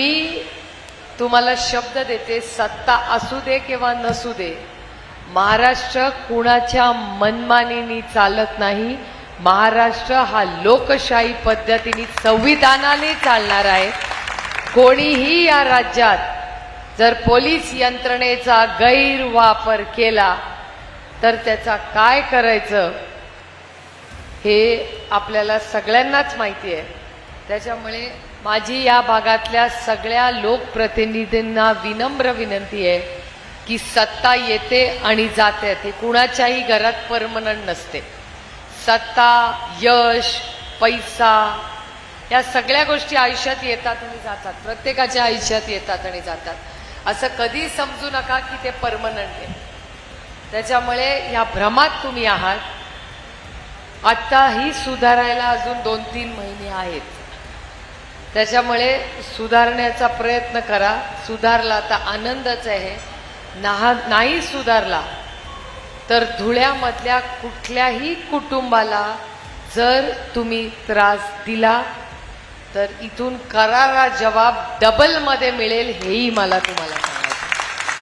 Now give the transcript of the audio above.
मी तुम्हाला शब्द देते सत्ता असू दे किंवा नसू दे. महाराष्ट्र कुणाच्या मनमानीनी चालत नाही. महाराष्ट्र हा लोकशाही पद्धतीने संविधानाने चालणार आहे. कोणीही या राज्यात जर पोलीस यंत्रणेचा गैरवापर केला तर त्याचा काय करायचं हे आपल्याला सगळ्यांनाच माहिती आहे. त्याच्यामुळे माझी या भागातल्या सगळ्या लोकप्रतिनिधींना विनम्र विनंती आहे की सत्ता येते आणि जाते. ते कुणाच्याही घरात परमनंट नसते. सत्ता यश पैसा या सगळ्या गोष्टी आयुष्यात येतात आणि जातात. प्रत्येकाच्या आयुष्यात येतात आणि जातात. असं कधी समजू नका की ते परमनंट आहे. त्याच्यामुळे ह्या भ्रमात तुम्ही आहात. आत्ता ही सुधारायला अजून दोन तीन महिने आहेत. त्याच्यामुळे सुधारण्याचा प्रयत्न करा. सुधारला तर आनंदच आहे. नाहा नाही सुधारला तर धुळ्यामधल्या कुठल्याही कुटुंबाला जर तुम्ही त्रास दिला तर इथून करारा जवाब डबलमध्ये मिळेल हेही मला तुम्हाला